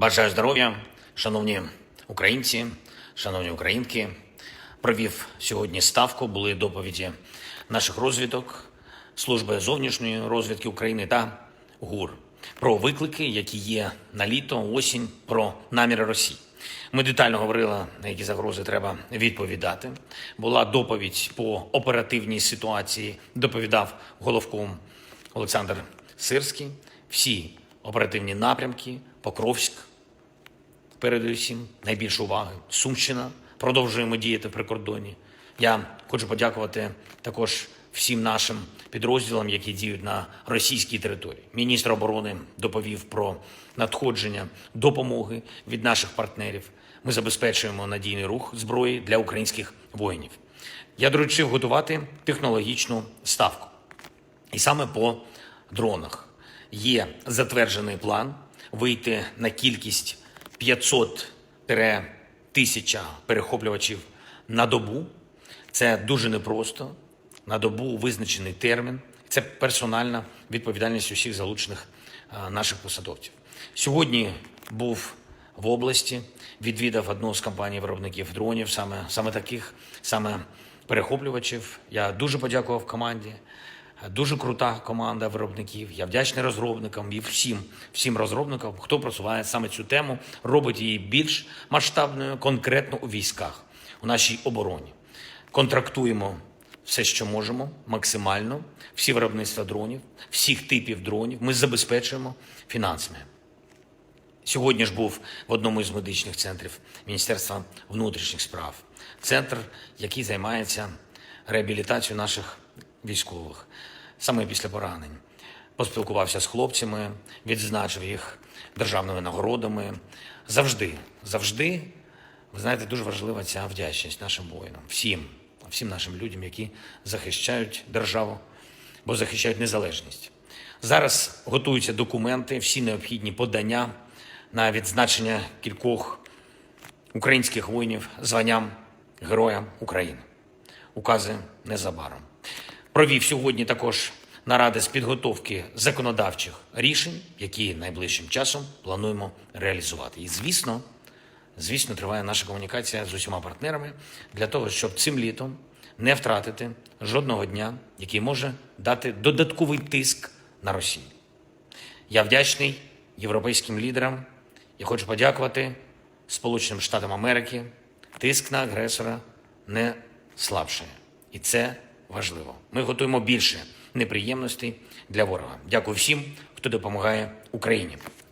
Бажаю здоров'я, шановні українці, шановні українки. Провів сьогодні ставку. Були доповіді наших розвідок, служби зовнішньої розвідки України та ГУР про виклики, які є на літо, осінь, про наміри Росії. Ми детально говорили, на які загрози треба відповідати. Була доповідь по оперативній ситуації. Доповідав головком Олександр Сирський. Всі оперативні напрямки, Покровськ, передусім найбільше уваги. Сумщина продовжуємо діяти в прикордоні. Я хочу подякувати також всім нашим підрозділам, які діють на російській території. Міністр оборони доповів про надходження допомоги від наших партнерів. Ми забезпечуємо надійний рух зброї для українських воїнів. Я доручив готувати технологічну ставку. І саме по дронах є затверджений план вийти на кількість 500-1000 перехоплювачів на добу. Це дуже непросто. На добу визначений термін. Це персональна відповідальність усіх залучених наших посадовців. Сьогодні був в області, відвідав одну з компаній виробників дронів, саме, саме таких, саме перехоплювачів. Я дуже подякував команді. Дуже крута команда виробників. Я вдячний розробникам і всім, всім розробникам, хто просуває саме цю тему, робить її більш масштабною, конкретно у військах, у нашій обороні. Контрактуємо все, що можемо, максимально, всі виробництва дронів, всіх типів дронів. Ми забезпечуємо фінансами. Сьогодні ж був в одному із медичних центрів Міністерства внутрішніх справ. Центр, який займається реабілітацією наших військових саме після поранень. Поспілкувався з хлопцями, відзначив їх державними нагородами. Завжди, завжди, ви знаєте, дуже важлива ця вдячність нашим воїнам, всім, всім нашим людям, які захищають державу, бо захищають незалежність. Зараз готуються документи, всі необхідні подання на відзначення кількох українських воїнів званням Героя України. Укази незабаром. Провів сьогодні також наради з підготовки законодавчих рішень, які найближчим часом плануємо реалізувати. І звісно, звісно, триває наша комунікація з усіма партнерами для того, щоб цим літом не втратити жодного дня, який може дати додатковий тиск на Росію. Я вдячний європейським лідерам. Я хочу подякувати Сполученим Штатам Америки. Тиск на агресора не слабшає. І це важливо. Ми готуємо більше неприємностей для ворога. Дякую всім, хто допомагає Україні.